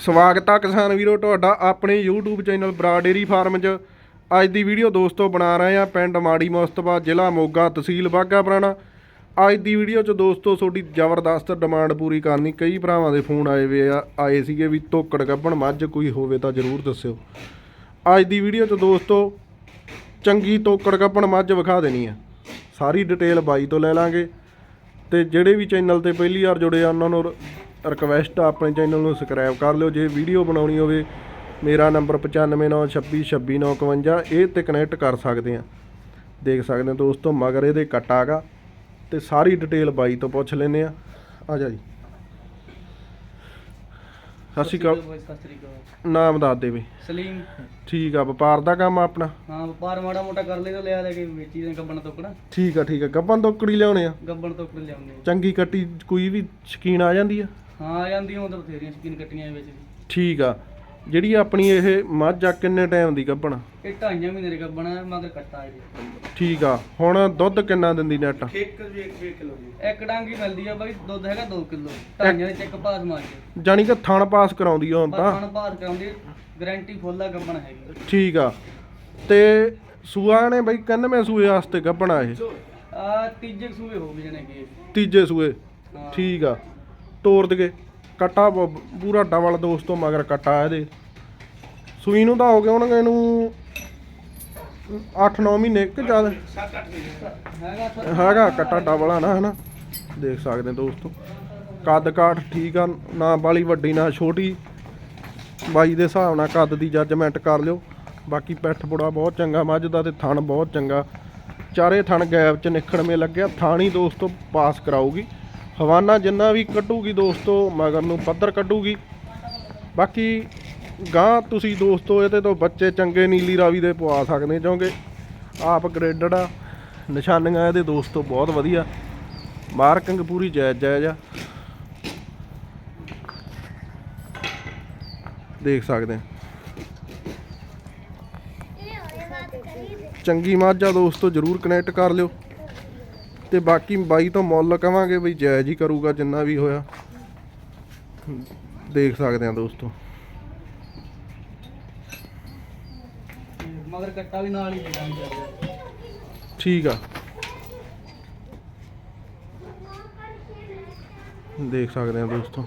ਸਵਾਗਤ ਆ ਕਿਸਾਨ ਵੀਰੋ ਤੁਹਾਡਾ ਆਪਣੇ YouTube ਚੈਨਲ ਬਰਾ ਡੇਰੀ ਫਾਰਮ 'ਚ। ਅੱਜ ਦੀ ਵੀਡੀਓ ਦੋਸਤੋ ਬਣਾ ਰਹੇ ਆ ਪਿੰਡ ਮਾੜੀ ਮੁਸਤਫਾ ਜ਼ਿਲ੍ਹਾ ਮੋਗਾ ਤਹਿਸੀਲ ਬਾਗਾ ਪੁਰਾਣਾ। ਅੱਜ ਦੀ ਵੀਡੀਓ 'ਚ ਦੋਸਤੋ ਤੁਹਾਡੀ ਜ਼ਬਰਦਸਤ ਡਿਮਾਂਡ ਪੂਰੀ ਕਰਨੀ। ਕਈ ਭਰਾਵਾਂ ਦੇ ਫੋਨ ਆਏ ਵੇ ਆ, ਆਏ ਸੀਗੇ ਵੀ ਤੋਕੜ ਗੱਭਣ ਮੱਝ ਕੋਈ ਹੋਵੇ ਤਾਂ ਜ਼ਰੂਰ ਦੱਸਿਓ। ਅੱਜ ਦੀ ਵੀਡੀਓ 'ਚ ਦੋਸਤੋ ਚੰਗੀ ਤੋਕੜ ਗੱਭਣ ਮੱਝ ਵਿਖਾ ਦੇਣੀ ਆ। ਸਾਰੀ ਡਿਟੇਲ ਬਾਈ ਤੋਂ ਲੈ ਲਾਂਗੇ। ਤੇ ਜਿਹੜੇ ਵੀ ਚੈਨਲ ਤੇ ਪਹਿਲੀ ਵਾਰ ਜੁੜੇ ਆ, ਉਹਨਾਂ ਨੂੰ ਰਿਕਵੈਸਟ ਆ ਆਪਣੇ ਚੈਨਲ ਨੂੰ ਸਬਸਕ੍ਰਾਈਬ ਕਰ ਲਿਓ ਜੇ ਵੀਡੀਓ ਬਣਾਉਣੀ ਹੋਵੇ ਮੇਰਾ ਨੰਬਰ 9596266951 ਇਹ ਤੇ ਕਨੈਕਟ ਕਰ ਸਕਦੇ ਆ। ਦੇਖ ਸਕਦੇ ਹੋ ਦੋਸਤੋ ਮਗਰ ਇਹਦੇ ਕੱਟਾ ਗਾ। ਤੇ ਸਾਰੀ ਡਿਟੇਲ ਬਾਈ ਤੋਂ ਪੁੱਛ ਲੈਨੇ ਆ। ਆ ਜਾ ਜੀ। ਸਤਿ ਸ਼੍ਰੀ ਅਕਾਲ। ਨਾਮ ਦੱਸ ਦੇ ਵੀ ਸਲੀਮ। ਠੀਕ ਆ ਵਪਾਰ ਦਾ ਕੰਮ ਆਪਣਾ? ਹਾਂ ਵਪਾਰ ਮਾੜਾ ਮੋਟਾ ਕਰ ਲੈ ਤਾਂ ਲਿਆ ਲੈ ਕੇ ਵੇਚੀ ਦੇ ਗੱਬਣ ਤੋਕੜਾ ਠੀਕ ਆ ਠੀਕ ਆ। ਗੱਬਨ ਤੋਕੜੀ ਲਿਆਉਣੇ ਆ? ਗੱਬਣ ਤੋਕੜ ਲਿਆਉਂਦੇ ਚੰਗੀ ਕੱਟੀ ਕੋਈ ਵੀ ਸ਼ਕੀਨ ਆ ਜਾਂਦੀ ਆ? ਹਾਂ ਆ ਜਾਂਦੀਆਂ ਉਹ ਤਾਂ ਬਥੇਰੀਆਂ ਸਕੀਨ ਕੱਟੀਆਂ ਵਿੱਚ ਵੀ। ਠੀਕ ਆ। ਜਿਹੜੀ ਆਪਣੀ ਇਹ ਮੱਝ ਆ ਕਿੰਨੇ ਟਾਈਮ ਦੀ ਗੱਭਣ? ਇਹ ਢਾਈਆਂ ਮਹੀਨੇ ਦੇ ਗੱਬਣ ਮਗਰ ਕੱਟਾ ਇਹ ਠੀਕ ਆ। ਹੁਣ ਦੁੱਧ ਕਿੰਨਾ ਦਿੰਦੀ ਨੈਟ ਇੱਕ ਵੀ 1 ਕਿਲੋ ਦੀ ਇੱਕ ਡਾਂਗੀ ਮਿਲਦੀ ਆ ਬਾਈ ਦੁੱਧ ਹੈਗਾ 2 ਕਿਲੋ। ਢਾਈਆਂ ਦੇ ਚੈੱਕ ਪਾਸ ਮਾਰ ਕੇ ਜਾਣੀ ਕਿ ਥਣ ਪਾਸ ਕਰਾਉਂਦੀ ਆ ਹੁਣ ਪਰ ਤਾਂ। ਖਾਣ ਪਾਸ ਕਰਾਉਂਦੀ ਗਾਰੰਟੀ ਫੁੱਲ ਆ ਗੱਬਣ ਹੈਗੀ। ਠੀਕ ਆ। ਤੇ ਸੂਆ ਨੇ ਬਈ ਕਿੰਨਵੇਂ ਸੂਏ ਵਾਸਤੇ ਗੱਭਣਾ ਇਹ? ਆ ਤੀਜੇ ਸੂਏ ਹੋ ਗਏ ਜਣੇ ਕਿ। ਤੀਜੇ ਸੂਏ। ਹਾਂ। ਠੀਕ ਆ। ਤੋਰ ਦਗੇ ਕੱਟਾ ਬ- ਪੂਰਾ ਡਬਲ ਦੋਸਤੋ ਮਗਰ ਕੱਟਾ ਇਹਦੇ। ਸੂਈ ਨੂੰ ਤਾਂ ਹੋ ਗਏ ਹੋਣਗੇ ਇਹਨੂੰ 8-9 ਮਹੀਨੇ ਕਿ ਜ਼ਿਆਦਾ? ਹੈਗਾ ਸਰ ਕੱਟਾ ਡਬਲ ਆ ਨਾ, ਹਨਾ? ਦੇਖ ਸਕਦੇ ਦੋਸਤੋ। ਕੱਦ ਕਾਠ ਠੀਕ ਆ, ਨਾ ਬਾਲੀ ਵੱਡੀ, ਨਾ ਛੋਟੀ। ਬਾਈ ਦੇ ਹਿਸਾਬ ਨਾਲ ਕੱਦ ਦੀ ਜੱਜਮੈਂਟ ਕਰ ਲਿਓ। ਬਾਕੀ ਪਿੱਠ ਬੁੜਾ ਬਹੁਤ ਚੰਗਾ, ਮੱਝ ਦਾ ਤੇ ਥਣ ਬਹੁਤ ਚੰਗਾ। ਚਾਰੇ ਥਣ ਗੈਪ ਚ ਨਿਖੜਵੇਂ ਲੱਗਿਆ। ਥਾਣੀ ਦੋਸਤੋ ਪਾਸ ਕਰਾਊਗੀ। ਹਵਾਨਾ ਜਿੰਨਾ ਵੀ ਕੱਢੂਗੀ ਦੋਸਤੋ, ਮਗਰ ਨੂੰ ਪੱਧਰ ਕੱਢੂਗੀ। ਬਾਕੀ ਗਾਂ ਤੁਸੀਂ ਦੋਸਤੋ, ਇਹਦੇ ਤੋਂ ਬੱਚੇ ਚੰਗੇ ਨੀਲੀ ਰਾਵੀ ਦੇ ਪਵਾ ਸਕਦੇ ਕਿਉਂਕਿ ਆਪ ਗ੍ਰੇਡਡ ਆ, ਨਿਸ਼ਾਨੀਆਂ ਇਹਦੇ ਦੋਸਤੋ ਬਹੁਤ ਵਧੀਆ। ਮਾਰਕਿੰਗ ਪੂਰੀ ਜਾਇਜ਼ ਜਾਇਜ਼ ਆ। ਦੇਖ ਸਕਦੇ ਆ। ਚੰਗੀ ਮੱਝ ਆ ਦੋਸਤੋ, ਜਰੂਰ ਕਨੈਕਟ ਕਰ ਲਿਓ। ਤੇ ਬਾਕੀ ਬਾਈ ਤੋਂ ਮੁੱਲ ਕਵਾਂਗੇ ਬਈ ਜਾਇਜ਼ ਹੀ ਕਰੂਗਾ ਜਿੰਨਾ ਵੀ ਹੋਇਆ। ਦੇਖ ਸਕਦੇ ਆ ਦੋਸਤੋ। ਮਗਰ ਕੱਟਾ ਵੀ ਨਾਲ ਹੀ ਦੇ। ਦਾਂਗੇ ਠੀਕ ਆ। ਦੇਖ ਸਕਦੇ ਆ ਦੋਸਤੋ।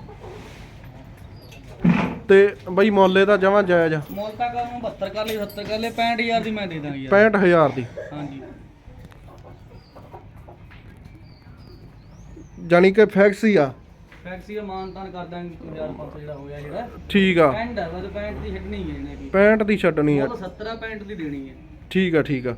ਤੇ ਬਈ ਮੁੱਲ ਇਹਦਾ ਜਮਾਂ ਜਾਇਜ਼ ਆ। ਮੁੱਲ ਤਾਂ ਕਰ ਨੂੰ 72 ਕਰ ਲਈ 70 ਕਰ ਲਈ 65000 ਦੀ ਮੈਂ ਦੇ ਦਾਂਗੀ ਯਾਰ। 65000 ਦੀ। ਹਾਂਜੀ। ਜਾਣੀ ਕਿ ਫੈਕਸ ਹੀ ਆ। ਫੈਕਸੀ ਦਾ ਮਾਨ ਤਾਨ ਕਰ ਦਾਂਗੇ 1500 ਜਿਹੜਾ ਹੋਇਆ ਜਿਹੜਾ। ਠੀਕ ਆ। ਪੈਂਟ ਹੈ ਬਸ ਪੈਂਟ ਦੀ ਛੱਡਣੀ ਹੈ ਇਹਨੇ ਕੀ 65 ਦੀ ਛੱਡਣੀ ਆ। ਮੁੱਲ 70 ਪੈਂਟ ਦੀ ਦੇਣੀ ਹੈ। ਠੀਕ ਆ ਠੀਕ ਆ।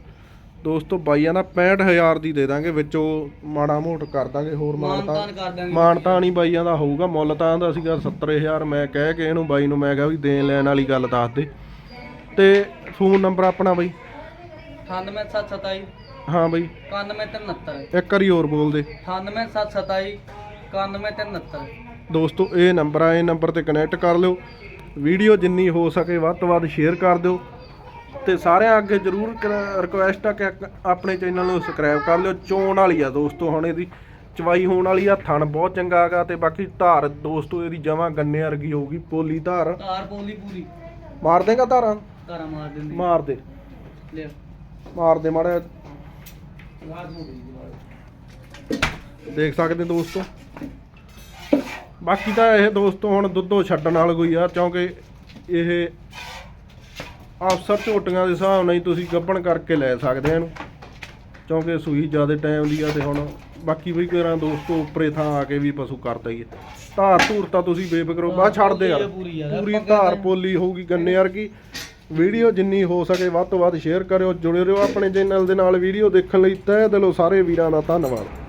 ਦੋਸਤੋ ਬਾਈਆਂ ਦਾ 65000 ਦੀ ਦੇ ਦਾਂਗੇ ਵਿੱਚੋਂ ਮਾੜਾ ਮੋਟ ਕਰ ਦਾਂਗੇ ਹੋਰ ਮਾਨ ਮਾਨਤਾ ਤਾਨ ਕਰ ਦਾਂਗੇ ਬਾਈਆਂ ਦਾ ਹੋਊਗਾ ਮੁੱਲ ਤਾਂ ਦਾ ਸੀਗਾ 70000 ਮੈਂ ਕਹਿ ਕੇ ਇਹਨੂੰ ਬਾਈ ਨੂੰ ਮੈਂ ਕਿਹਾ ਵੀ ਦੇਣ ਲੈਣ ਵਾਲੀ ਗੱਲ ਦੱਸ ਦੇ। ਤੇ ਫੋਨ ਨੰਬਰ ਆਪਣਾ ਬਾਈ? 98727 ਹਾਂ ਬਾਈ। 9169 ਇੱਕ ਵਾਰੀ ਹੋਰ ਬੋਲ ਦੇ। 98727 9169 ਦੋਸਤੋ ਇਹ ਨੰਬਰ ਆ ਇਹ ਨੰਬਰ ਤੇ ਕਨੈਕਟ ਕਰ ਲਿਓ। ਵੀਡੀਓ ਜਿੰਨੀ ਹੋ ਸਕੇ ਵੱਧ ਤੋਂ ਵੱਧ ਸ਼ੇਅਰ ਕਰ ਦਿਓ। ਤੇ ਸਾਰਿਆਂ ਅੱਗੇ ਜਰੂਰ ਰਿਕੁਐਸਟ ਆ ਕਿ ਆਪਣੇ ਚੈਨਲ ਨੂੰ ਸਬਸਕ੍ਰਾਈਬ ਕਰ ਲਿਓ। ਚੋਣ ਵਾਲੀ ਆ ਦੋਸਤੋ ਹੁਣ ਇਹਦੀ। ਚਵਾਈ ਹੋਣ ਵਾਲੀ ਆ ਥਣ ਬਹੁਤ ਚੰਗਾ ਹੈਗਾ ਤੇ ਬਾਕੀ ਧਾਰ ਦੋਸਤੋ ਇਹਦੀ ਜਮਾਂ ਗੰਨੇ ਵਰਗੀ ਹੋਊਗੀ ਪੋਲੀ ਧਾਰ। ਤਾਰ ਪੋਲੀ ਪੂਰੀ। ਮਾਰ ਦੇਗਾ ਧਾਰਾਂ? ਤਾਰਾ ਮਾਰ ਦਿੰਦੀ। ਮਾਰ ਦੇ। ਲੈ ਮਾਰ ਦੇ ਮਾੜਾ ਦੇਖ ਸਕਦੇ ਦੋਸਤੋ। ਬਾਕੀ ਤਾਂ ਇਹ ਦੋਸਤੋ ਹੁਣ ਦੁੱਧੋ ਛੱਡਣ ਵਾਲਾ ਕੋਈ ਆ ਕਿਉਂਕਿ ਇਹ ਅਫਸਰ ਝੋਟੀਆਂ ਦੇ ਹਿਸਾਬ ਨਾਲ ਹੀ ਤੁਸੀਂ ਗੱਭਣ ਕਰਕੇ ਲੈ ਸਕਦੇ ਆ ਇਹਨੂੰ। ਕਿਉਂਕਿ ਸੂਈ ਜ਼ਿਆਦਾ ਟਾਈਮ ਦੀ ਆ ਤੇ ਹੁਣ ਬਾਕੀ ਵੀ ਕਰਾਂ ਦੋਸਤੋ ਉੱਪਰੇ ਥਾਂ ਆ ਕੇ ਵੀ ਪਸ਼ੂ ਕਰਦਾ ਹੀ ਹੈ ਧਾਰ ਧੂਰ ਤਾਂ ਤੁਸੀਂ ਬੇਫਿਕਰੋ ਬਾਅਦ ਛੱਡਦੇ ਯਾਰ। ਪੂਰੀ ਯਾਰ, ਪੂਰੀ ਧਾਰ ਪੋਲੀ ਹੋਊਗੀ ਗੰਨੇ ਵਰਗੀ। ਵੀਡੀਓ ਜਿੰਨੀ ਹੋ ਸਕੇ ਵੱਧ ਤੋਂ ਵੱਧ ਸ਼ੇਅਰ ਕਰਿਓ, ਜੁੜੇ ਰਹੋ ਆਪਣੇ ਚੈਨਲ ਦੇ ਨਾਲ ਵੀਡੀਓ ਦੇਖਣ ਲਈ। ਤਹਿ ਦਿਲੋਂ ਸਾਰੇ ਵੀਰਾਂ ਦਾ ਧੰਨਵਾਦ।